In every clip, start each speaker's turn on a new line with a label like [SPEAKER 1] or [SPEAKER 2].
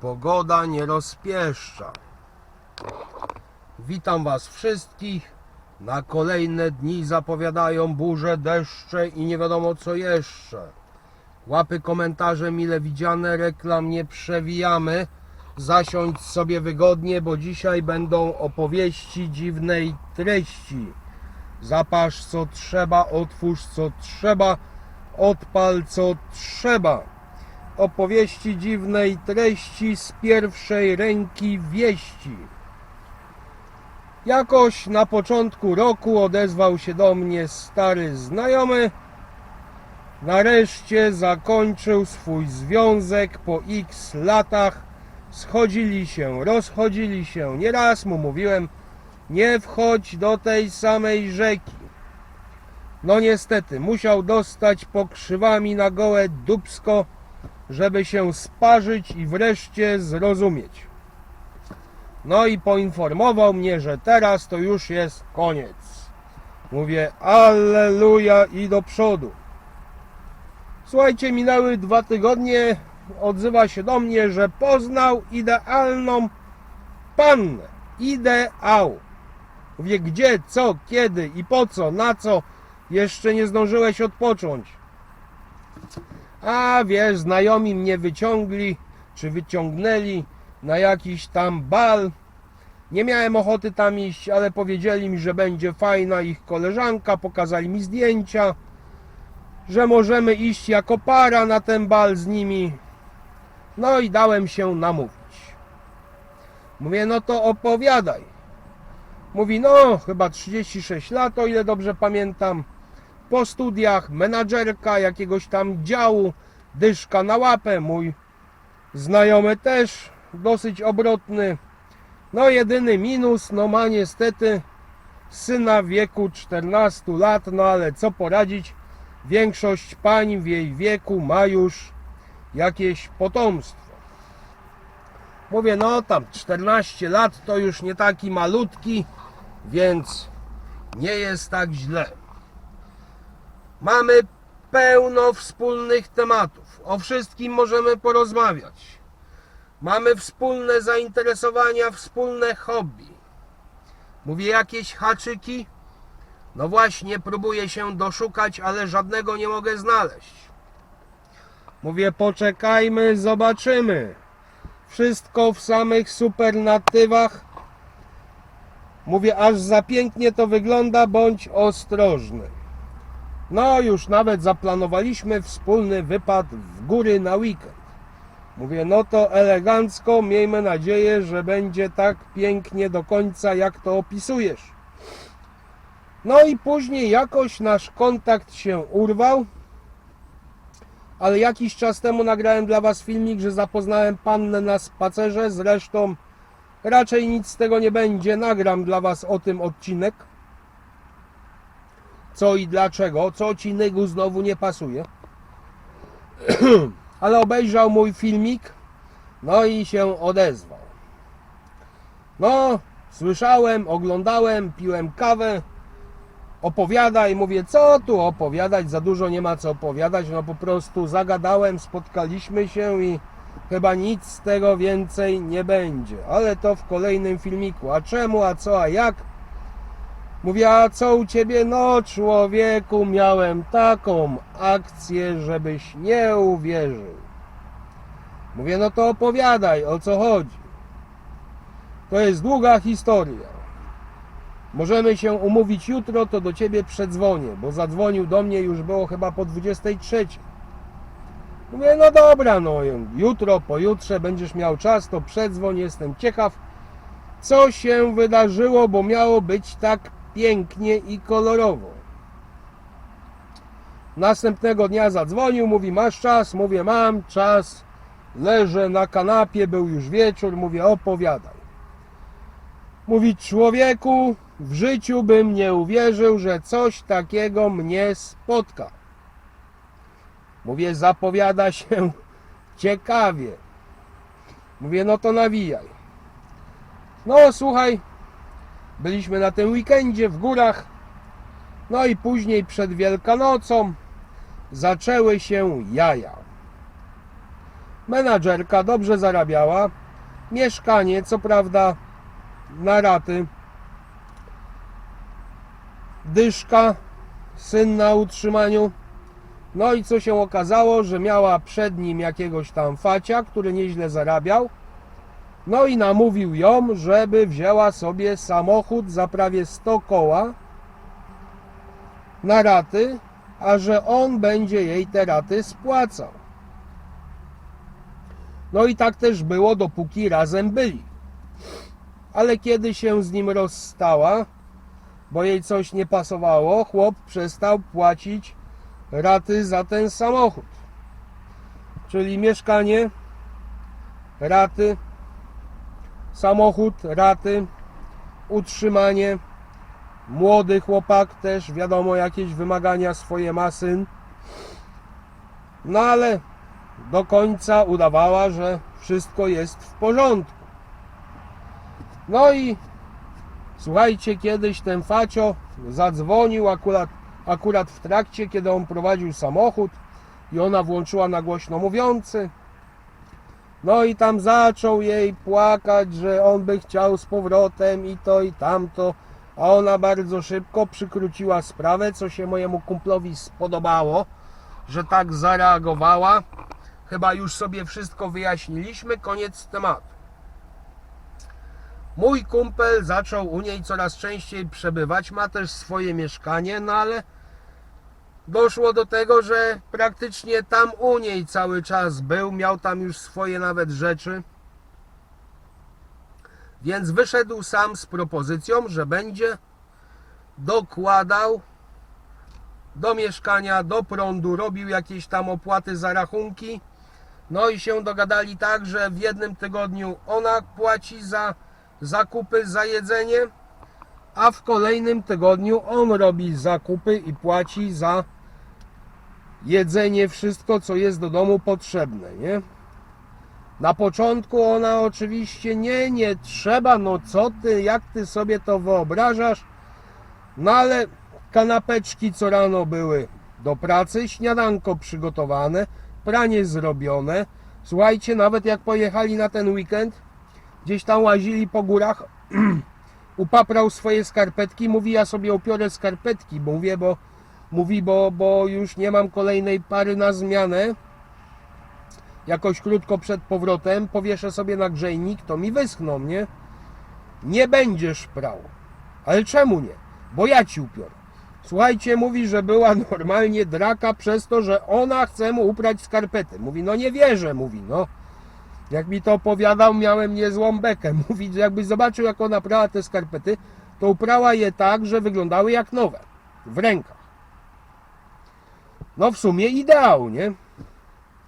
[SPEAKER 1] Pogoda nie rozpieszcza. Witam Was wszystkich. Na kolejne dni zapowiadają burze, deszcze i nie wiadomo co jeszcze. Łapy komentarze mile widziane, reklam nie przewijamy. Zasiądź sobie wygodnie, bo dzisiaj będą opowieści dziwnej treści. Zapasz co trzeba, otwórz co trzeba, odpal co trzeba. Opowieści dziwnej treści z pierwszej ręki wieści. Jakoś na początku roku odezwał się do mnie stary znajomy. Nareszcie zakończył swój związek po x latach. Schodzili się, rozchodzili się. Nieraz mu mówiłem, nie wchodź do tej samej rzeki. No niestety, musiał dostać pokrzywami na gołe dubsko, żeby się sparzyć i wreszcie zrozumieć. No i poinformował mnie, że teraz to już jest koniec. Mówię, alleluja i do przodu. Słuchajcie, minęły dwa tygodnie, odzywa się do mnie, że poznał idealną pannę. Ideał. Mówię, gdzie, co, kiedy i po co, na co, jeszcze nie zdążyłeś odpocząć. A wiesz, znajomi mnie wyciągli, czy wyciągnęli na jakiś tam bal. Nie miałem ochoty tam iść, ale powiedzieli mi, że będzie fajna ich koleżanka, pokazali mi zdjęcia, że możemy iść jako para na ten bal z nimi. No i dałem się namówić. Mówię, no to opowiadaj. Mówi, no chyba 36 lat, o ile dobrze pamiętam. Po studiach menadżerka jakiegoś tam działu, dyszka na łapę, mój znajomy też dosyć obrotny. No jedyny minus, no ma niestety syna w wieku 14 lat, no ale co poradzić, większość pań w jej wieku ma już jakieś potomstwo. Mówię, no tam 14 lat to już nie taki malutki, więc nie jest tak źle. Mamy pełno wspólnych tematów. O wszystkim możemy porozmawiać. Mamy wspólne zainteresowania, wspólne hobby. Mówię jakieś haczyki? No właśnie, próbuję się doszukać, ale żadnego nie mogę znaleźć. Mówię, poczekajmy, zobaczymy. Wszystko w samych supernatywach. Mówię, aż za pięknie to wygląda, bądź ostrożny. No, już nawet zaplanowaliśmy wspólny wypad w góry na weekend. Mówię, no to elegancko, miejmy nadzieję, że będzie tak pięknie do końca, jak to opisujesz. No i później jakoś nasz kontakt się urwał, ale jakiś czas temu nagrałem dla Was filmik, że zapoznałem pannę na spacerze, zresztą raczej nic z tego nie będzie, nagram dla Was o tym odcinek. Co i dlaczego, co ci nygu znowu nie pasuje. ale obejrzał mój filmik, no i się odezwał. No, słyszałem, oglądałem, piłem kawę, opowiadaj, mówię, co tu opowiadać, za dużo nie ma co opowiadać, no po prostu zagadałem, spotkaliśmy się i chyba nic z tego więcej nie będzie, ale to w kolejnym filmiku. A czemu, a co, a jak? Mówię, a co u ciebie? No, człowieku, miałem taką akcję, żebyś nie uwierzył. Mówię, no to opowiadaj, o co chodzi. To jest długa historia. Możemy się umówić jutro, to do ciebie przedzwonię, bo zadzwonił do mnie już było chyba po 23. Mówię, no dobra, no jutro, pojutrze będziesz miał czas, to przedzwoń, jestem ciekaw, co się wydarzyło, bo miało być tak pięknie i kolorowo. Następnego dnia zadzwonił, mówi, masz czas? Mówię, mam czas, leżę na kanapie, był już wieczór, mówię, opowiadaj. Mówi, człowieku, w życiu bym nie uwierzył, że coś takiego mnie spotka. Mówię, zapowiada się ciekawie. Mówię, no to nawijaj. No słuchaj, byliśmy na tym weekendzie w górach. No i później przed Wielkanocą zaczęły się jaja. Menadżerka dobrze zarabiała. Mieszkanie, co prawda, na raty. Dyszka, syn na utrzymaniu. No i co się okazało, że miała przed nim jakiegoś tam facia, który nieźle zarabiał. No i namówił ją, żeby wzięła sobie samochód za prawie 100 koła na raty, a że on będzie jej te raty spłacał. No i tak też było, dopóki razem byli. Ale kiedy się z nim rozstała, bo jej coś nie pasowało, chłop przestał płacić raty za ten samochód. Czyli mieszkanie, raty, samochód, raty, utrzymanie, młody chłopak też, wiadomo, jakieś wymagania swoje ma syn. No ale do końca udawała, że wszystko jest w porządku. No i słuchajcie, kiedyś ten facio zadzwonił akurat, akurat w trakcie, kiedy on prowadził samochód i ona włączyła na głośno mówiący. No i tam zaczął jej płakać, że on by chciał z powrotem i to i tamto, a ona bardzo szybko przykróciła sprawę, co się mojemu kumplowi spodobało, że tak zareagowała. Chyba już sobie wszystko wyjaśniliśmy, koniec tematu. Mój kumpel zaczął u niej coraz częściej przebywać, ma też swoje mieszkanie, no ale doszło do tego, że praktycznie tam u niej cały czas był, miał tam już swoje nawet rzeczy. Więc wyszedł sam z propozycją, że będzie dokładał do mieszkania, do prądu, robił jakieś tam opłaty za rachunki. No i się dogadali tak, że w jednym tygodniu ona płaci za zakupy, za jedzenie, a w kolejnym tygodniu on robi zakupy i płaci za jedzenie, wszystko co jest do domu potrzebne, nie? Na początku ona oczywiście nie, nie trzeba, no co ty, jak ty sobie to wyobrażasz? No ale kanapeczki co rano były do pracy, śniadanko przygotowane, pranie zrobione. Słuchajcie, nawet jak pojechali na ten weekend, gdzieś tam łazili po górach, upaprał swoje skarpetki, mówi ja sobie upiorę skarpetki, bo mówię, bo mówi, bo, bo już nie mam kolejnej pary na zmianę. Jakoś krótko przed powrotem powieszę sobie na grzejnik, to mi wyschną, nie? Nie będziesz prał. Ale czemu nie? Bo ja ci upiorę. Słuchajcie, mówi, że była normalnie draka przez to, że ona chce mu uprać skarpety. Mówi, no nie wierzę, mówi, no. Jak mi to opowiadał, miałem niezłą bekę. Mówi, że jakbyś zobaczył, jak ona prała te skarpety, to uprała je tak, że wyglądały jak nowe. W rękach. No w sumie ideał, nie?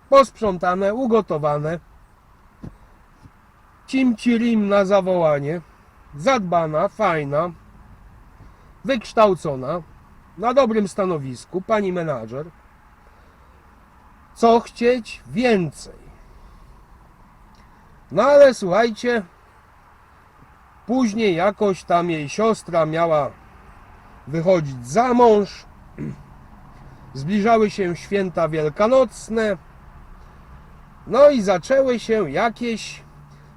[SPEAKER 1] Posprzątane, ugotowane. Cimci rim na zawołanie. Zadbana, fajna. Wykształcona. Na dobrym stanowisku. Pani menadżer. Co chcieć? Więcej. No ale słuchajcie, później jakoś tam jej siostra miała wychodzić za mąż. Zbliżały się święta wielkanocne. No i zaczęły się jakieś.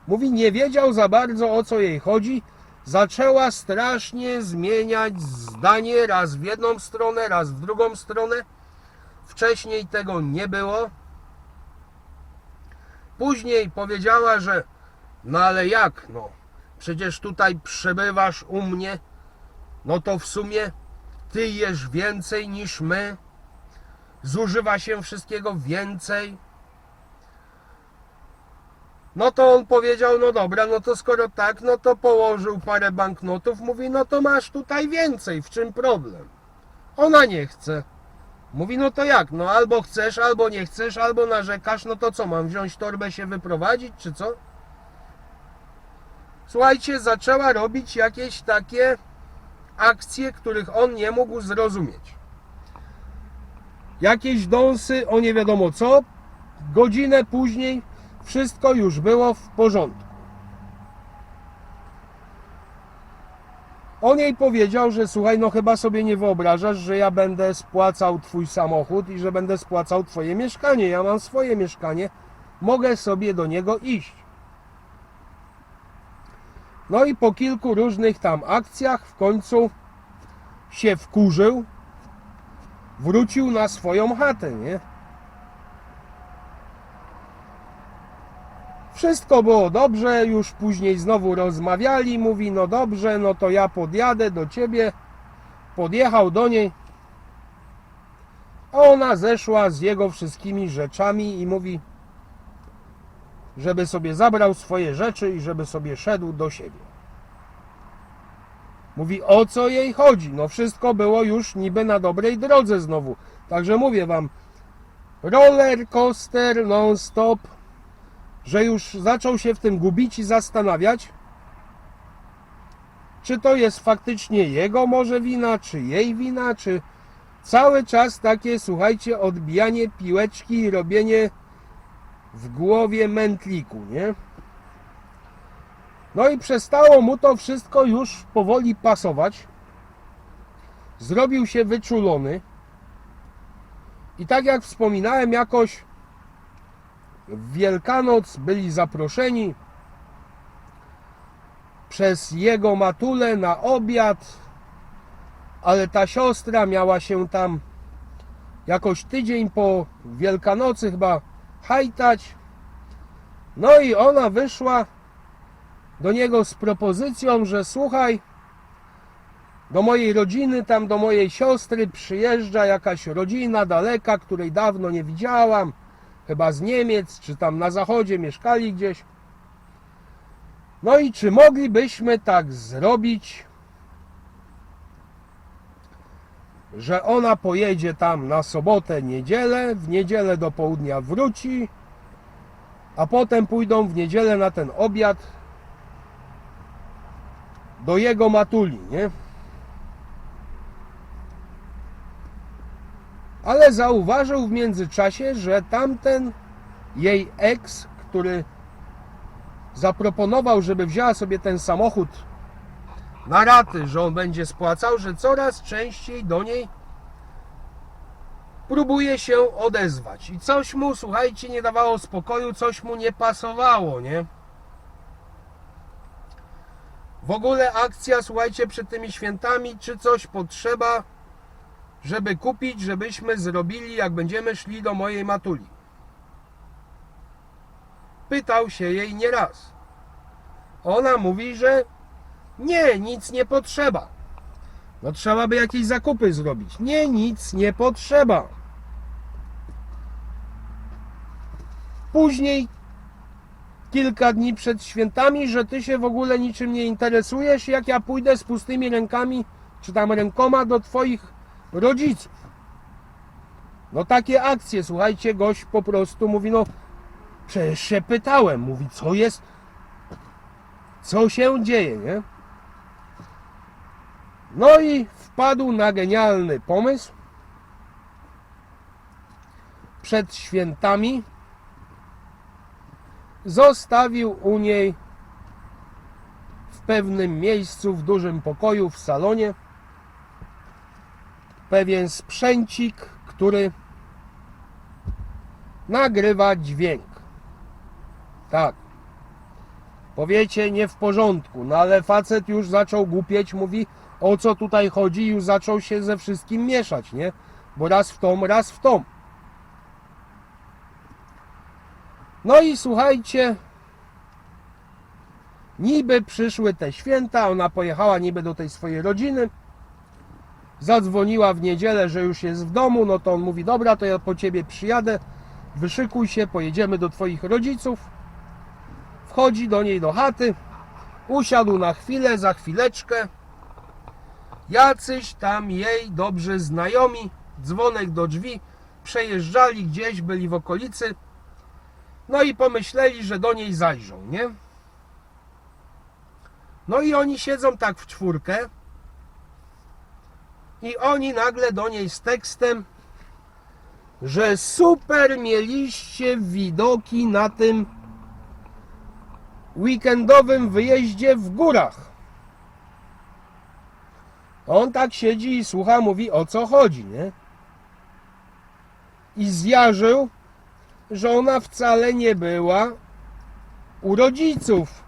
[SPEAKER 1] Mówi, nie wiedział za bardzo o co jej chodzi. Zaczęła strasznie zmieniać zdanie raz w jedną stronę, raz w drugą stronę. Wcześniej tego nie było. Później powiedziała, że no ale jak, no przecież tutaj przebywasz u mnie, no to w sumie ty jesz więcej niż my, zużywa się wszystkiego więcej. No to on powiedział, no dobra, no to skoro tak, no to położył parę banknotów, mówi, no to masz tutaj więcej, w czym problem? Ona nie chce. Mówi, no to jak? No albo chcesz, albo nie chcesz, albo narzekasz, no to co, mam wziąć torbę się wyprowadzić, czy co? Słuchajcie, zaczęła robić jakieś takie akcje, których on nie mógł zrozumieć. Jakieś dąsy o nie wiadomo co, godzinę później wszystko już było w porządku. On jej powiedział, że słuchaj, no chyba sobie nie wyobrażasz, że ja będę spłacał twój samochód i że będę spłacał twoje mieszkanie. Ja mam swoje mieszkanie, mogę sobie do niego iść. No i po kilku różnych tam akcjach w końcu się wkurzył, wrócił na swoją chatę, nie? Wszystko było dobrze, już później znowu rozmawiali, mówi no dobrze, no to ja podjadę do ciebie. Podjechał do niej, a ona zeszła z jego wszystkimi rzeczami i mówi, żeby sobie zabrał swoje rzeczy i żeby sobie szedł do siebie. Mówi, o co jej chodzi? No wszystko było już niby na dobrej drodze znowu. Także mówię wam, roller coaster non-stop, że już zaczął się w tym gubić i zastanawiać, czy to jest faktycznie jego może wina, czy jej wina, czy cały czas takie, słuchajcie, odbijanie piłeczki i robienie w głowie mętliku, nie? No i przestało mu to wszystko już powoli pasować. Zrobił się wyczulony. I tak jak wspominałem, jakoś w Wielkanoc byli zaproszeni przez jego matulę na obiad, ale ta siostra miała się tam jakoś tydzień po Wielkanocy chyba hajtać. No i ona wyszła do niego z propozycją, że słuchaj, do mojej rodziny, tam do mojej siostry przyjeżdża jakaś rodzina daleka, której dawno nie widziałam, chyba z Niemiec, czy tam na zachodzie mieszkali gdzieś. No i czy moglibyśmy tak zrobić, że ona pojedzie tam na sobotę, niedzielę, w niedzielę do południa wróci, a potem pójdą w niedzielę na ten obiad do jego matuli, nie? Ale zauważył w międzyczasie, że tamten jej ex, który zaproponował, żeby wzięła sobie ten samochód na raty, że on będzie spłacał, że coraz częściej do niej próbuje się odezwać. I coś mu, słuchajcie, nie dawało spokoju, coś mu nie pasowało, nie? W ogóle akcja, słuchajcie, przed tymi świętami, czy coś potrzeba, żeby kupić, żebyśmy zrobili, jak będziemy szli do mojej matuli. Pytał się jej nieraz. Ona mówi, że nie, nic nie potrzeba. No trzeba by jakieś zakupy zrobić. Nie, nic nie potrzeba. Później, kilka dni przed świętami, że ty się w ogóle niczym nie interesujesz, jak ja pójdę z pustymi rękami, czy tam rękoma do twoich rodziców. No takie akcje, słuchajcie, gość po prostu mówi, no przecież się pytałem, mówi, co jest, co się dzieje, nie? No i wpadł na genialny pomysł. Przed świętami zostawił u niej w pewnym miejscu, w dużym pokoju, w salonie, pewien sprzęcik, który nagrywa dźwięk. Tak. Powiecie, nie w porządku, no ale facet już zaczął głupieć, mówi o co tutaj chodzi, już zaczął się ze wszystkim mieszać, nie? Bo raz w tą, raz w tą. No i słuchajcie, niby przyszły te święta, ona pojechała niby do tej swojej rodziny, zadzwoniła w niedzielę, że już jest w domu, no to on mówi, dobra, to ja po ciebie przyjadę, wyszykuj się, pojedziemy do twoich rodziców. Wchodzi do niej do chaty, usiadł na chwilę, za chwileczkę. Jacyś tam jej dobrzy znajomi, dzwonek do drzwi, przejeżdżali gdzieś, byli w okolicy. No i pomyśleli, że do niej zajrzą, nie? No i oni siedzą tak w czwórkę. I oni nagle do niej z tekstem, że super mieliście widoki na tym weekendowym wyjeździe w górach. On tak siedzi i słucha, mówi o co chodzi, nie? I zjarzył, że ona wcale nie była u rodziców.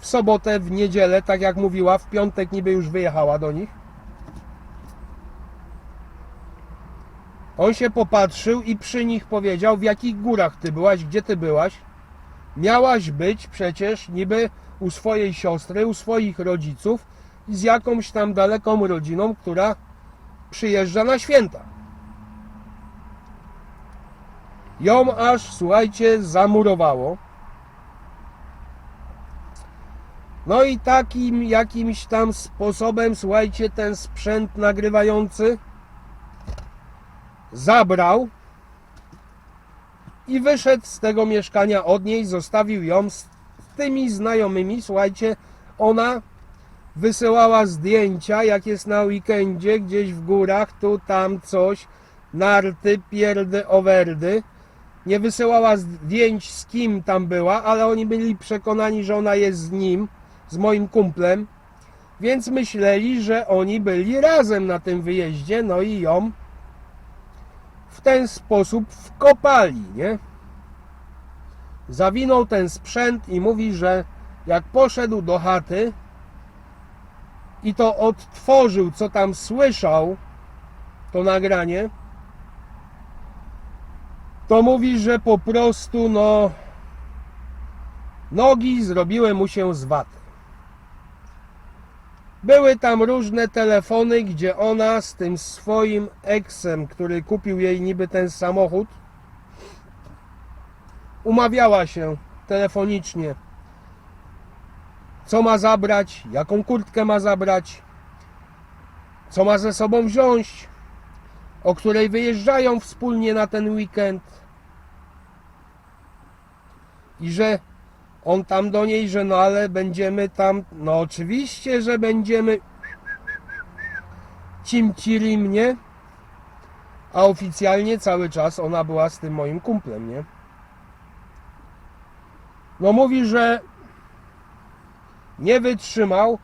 [SPEAKER 1] W sobotę, w niedzielę, tak jak mówiła, w piątek niby już wyjechała do nich. On się popatrzył i przy nich powiedział, w jakich górach ty byłaś, gdzie ty byłaś. Miałaś być przecież niby u swojej siostry, u swoich rodziców z jakąś tam daleką rodziną, która przyjeżdża na święta. Ją aż, słuchajcie, zamurowało. No i takim jakimś tam sposobem, słuchajcie, ten sprzęt nagrywający zabrał i wyszedł z tego mieszkania od niej, zostawił ją z tymi znajomymi. Słuchajcie, ona wysyłała zdjęcia, jak jest na weekendzie, gdzieś w górach, tu, tam coś, narty, pierdy, owerdy. Nie wysyłała zdjęć z kim tam była, ale oni byli przekonani, że ona jest z nim, z moim kumplem, więc myśleli, że oni byli razem na tym wyjeździe, no i ją w ten sposób wkopali, nie? Zawinął ten sprzęt i mówi, że jak poszedł do chaty i to odtworzył, co tam słyszał, to nagranie, to mówi, że po prostu no nogi zrobiły mu się z waty. Były tam różne telefony, gdzie ona z tym swoim eksem, który kupił jej niby ten samochód, umawiała się telefonicznie, co ma zabrać, jaką kurtkę ma zabrać, co ma ze sobą wziąć, o której wyjeżdżają wspólnie na ten weekend. I że on tam do niej, że no ale będziemy tam, no oczywiście, że będziemy cimcili mnie, a oficjalnie cały czas ona była z tym moim kumplem, nie? No mówi, że nie wytrzymał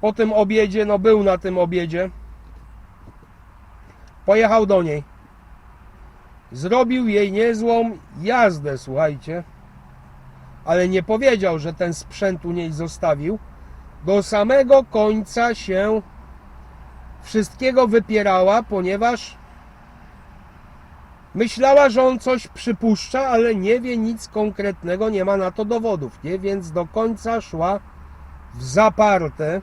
[SPEAKER 1] po tym obiedzie, no był na tym obiedzie, pojechał do niej. Zrobił jej niezłą jazdę, słuchajcie ale nie powiedział, że ten sprzęt u niej zostawił. Do samego końca się wszystkiego wypierała, ponieważ myślała, że on coś przypuszcza, ale nie wie nic konkretnego, nie ma na to dowodów, nie? Więc do końca szła w zaparte.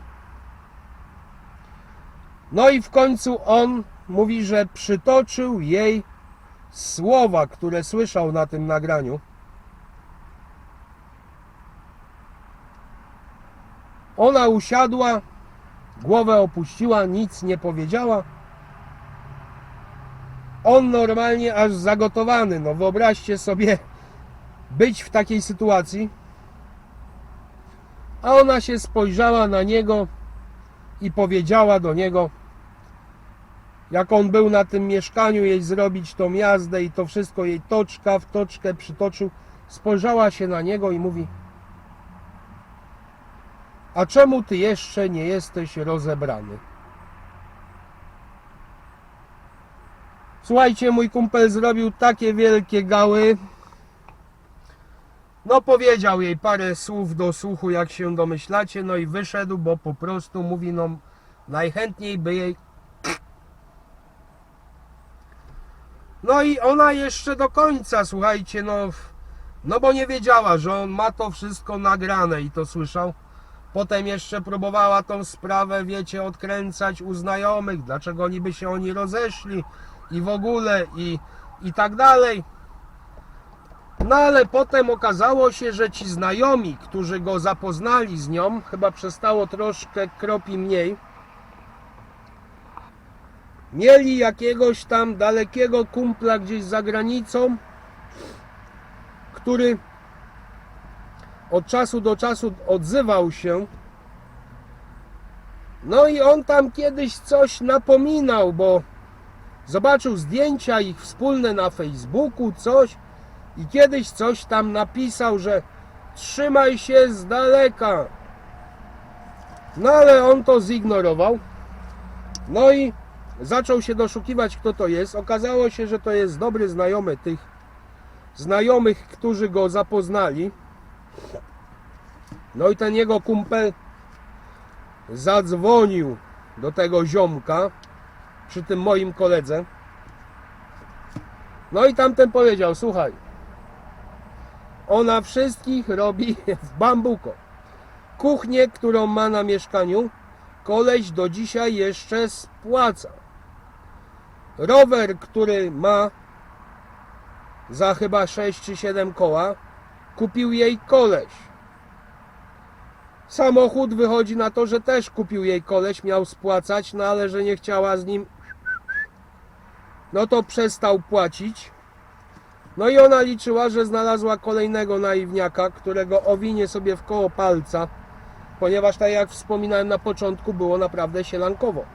[SPEAKER 1] No i w końcu on mówi, że przytoczył jej słowa, które słyszał na tym nagraniu. Ona usiadła, głowę opuściła, nic nie powiedziała. On normalnie aż zagotowany. No wyobraźcie sobie być w takiej sytuacji. A ona się spojrzała na niego i powiedziała do niego, jak on był na tym mieszkaniu, jej zrobić tą jazdę i to wszystko jej toczka w toczkę przytoczył. Spojrzała się na niego i mówi: a czemu ty jeszcze nie jesteś rozebrany? Słuchajcie, mój kumpel zrobił takie wielkie gały. No powiedział jej parę słów do słuchu, jak się domyślacie, no i wyszedł, bo po prostu mówi, no najchętniej by jej... No i ona jeszcze do końca, słuchajcie, no... No bo nie wiedziała, że on ma to wszystko nagrane i to słyszał. Potem jeszcze próbowała tą sprawę, wiecie, odkręcać u znajomych, dlaczego niby się oni rozeszli i w ogóle i, i tak dalej. No ale potem okazało się, że ci znajomi, którzy go zapoznali z nią, chyba przestało troszkę kropi mniej, mieli jakiegoś tam dalekiego kumpla gdzieś za granicą, który od czasu do czasu odzywał się. No i on tam kiedyś coś napominał, bo zobaczył zdjęcia ich wspólne na Facebooku, coś i kiedyś coś tam napisał, że trzymaj się z daleka. No ale on to zignorował. No i zaczął się doszukiwać, kto to jest. Okazało się, że to jest dobry znajomy tych znajomych, którzy go zapoznali. No i ten jego kumpel zadzwonił do tego ziomka przy tym moim koledze. No i tamten powiedział, słuchaj, ona wszystkich robi w bambuko. Kuchnię, którą ma na mieszkaniu, koleś do dzisiaj jeszcze spłaca. Rower, który ma za chyba 6 czy 7 koła, kupił jej koleś. Samochód wychodzi na to, że też kupił jej koleś, miał spłacać, no ale że nie chciała z nim, no to przestał płacić. No i ona liczyła, że znalazła kolejnego naiwniaka, którego owinie sobie w koło palca, ponieważ tak jak wspominałem na początku, było naprawdę sielankowo.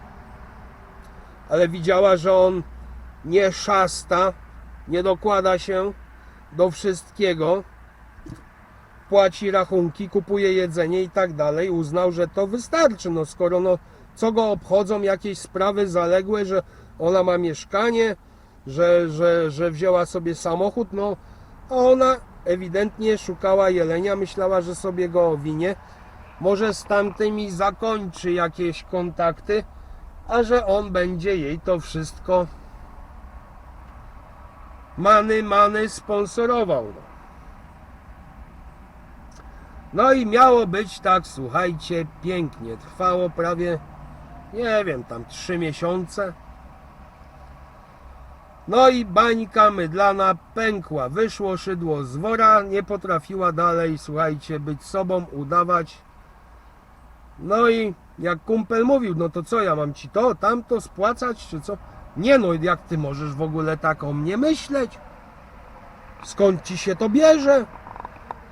[SPEAKER 1] Ale widziała, że on nie szasta, nie dokłada się do wszystkiego, płaci rachunki, kupuje jedzenie i tak dalej, uznał, że to wystarczy. No skoro no, co go obchodzą jakieś sprawy zaległe, że ona ma mieszkanie, że, że, że wzięła sobie samochód, no a ona ewidentnie szukała jelenia, myślała, że sobie go owinie, może z tamtymi zakończy jakieś kontakty, a że on będzie jej to wszystko many, many sponsorował. No. I miało być tak, słuchajcie, pięknie. Trwało prawie, nie wiem, tam trzy miesiące. No i bańka mydlana pękła. Wyszło szydło z wora, nie potrafiła dalej, słuchajcie, być sobą, udawać. No i jak kumpel mówił, no to co, ja mam ci to, tamto spłacać, czy co? Nie no, jak ty możesz w ogóle tak o mnie myśleć? Skąd ci się to bierze?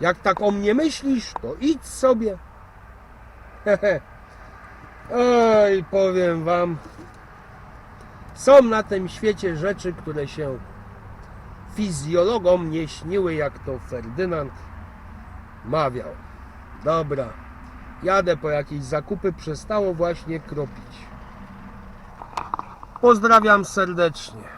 [SPEAKER 1] Jak tak o mnie myślisz, to idź sobie. Hehe. Oj, powiem wam. Są na tym świecie rzeczy, które się fizjologom nie śniły, jak to Ferdynand mawiał. Dobra, jadę po jakieś zakupy, przestało właśnie kropić. Pozdrawiam serdecznie.